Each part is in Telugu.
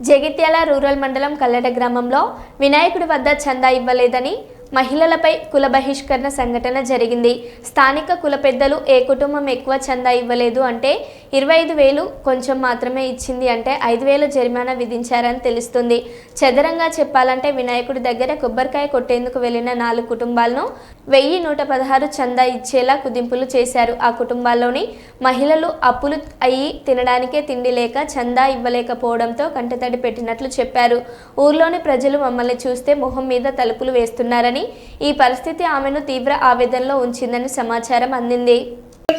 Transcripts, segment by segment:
జగిత్యాల రూరల్ మండలం కల్లడ గ్రామంలో వినాయకుడి వద్ద చందా ఇవ్వలేదని మహిళలపై కుల బహిష్కరణ సంఘటన జరిగింది. స్థానిక కుల పెద్దలు ఏ కుటుంబం ఎక్కువ చందా ఇవ్వలేదు అంటే ఇరవై ఐదు వేలు కొంచెం మాత్రమే ఇచ్చింది అంటే ఐదు వేలు జరిమానా విధించారని తెలుస్తుంది. చదరంగా చెప్పాలంటే వినాయకుడి దగ్గర కొబ్బరికాయ కొట్టేందుకు వెళ్ళిన నాలుగు కుటుంబాలను వెయ్యి నూట పదహారు చందా ఇచ్చేలా కుదింపులు చేశారు. ఆ కుటుంబాల్లోని మహిళలు అప్పులు అయ్యి తినడానికే తిండి లేక చందా ఇవ్వలేకపోవడంతో కంటతడి పెట్టినట్లు చెప్పారు. ఊర్లోని ప్రజలు మమ్మల్ని చూస్తే మొహం మీద తలుపులు వేస్తున్నారని ఈ పరిస్థితి ఆమెను తీవ్ర ఆవేదనలో ఉంచిందని సమాచారం అందింది.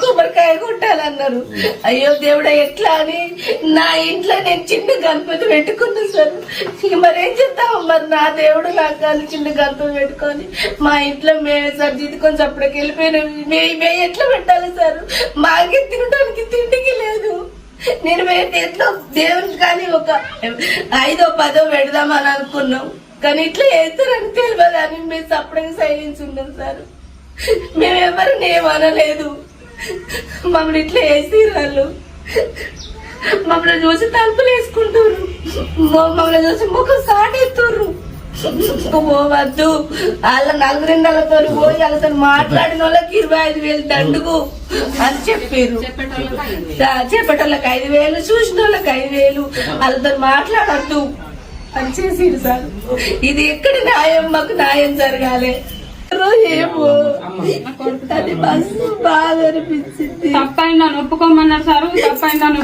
కొబ్బరికాయ కొట్టాలన్నారు. అయ్యో దేవుడా ఎట్లా అని? నా ఇంట్లో నేను చిన్న గణపతి పెట్టుకున్నా సార్. మరేం చేద్దాం మరి? నా దేవుడు నాకు కానీ చిన్న గణపతి పెట్టుకొని మా ఇంట్లో మేమే సార్ దిద్దుకొని అప్పటికి వెళ్ళిపోయినా. మే మే ఎట్లా పెట్టాలి సార్? మాకే తినడానికి తిండికి లేదు. నేను మేము ఎట్లా దేవునికి కానీ ఒక ఐదో పదో పెడదామని అనుకున్నాం. కానీ ఇట్లా వేస్తారని తెలియదు అని మేము సపరేట్ సైలెన్స్ ఉన్నాం సార్. మేము ఎవరిని ఏమనలేదు మమ్మల్ని ఇట్లా వేసి వాళ్ళు. మమ్మల్ని చూసి తలుపులు వేసుకుంటారు మమ్మల్ని చూసి ముఖం సాటేస్తుర్రు. పోవద్దు వాళ్ళ నలుగురిండలతో పోయి వాళ్ళతో మాట్లాడిన వాళ్ళకి ఇరవై ఐదు వేలు దండుగు అని చెప్పారు చెప్పేటోళ్ళకి ఐదు వేలు. చూసిన వాళ్ళకి ఐదు వేలు వాళ్ళతో మాట్లాడద్దు. అని చేసిరు సార్ ఇది ఎక్కడ న్యాయం మాకు న్యాయం జరగాలి ఏమో అది బస్సు బాగా అనిపించింది తప్పైందని ఒప్పుకోమన్నారు సార్ తప్పైందని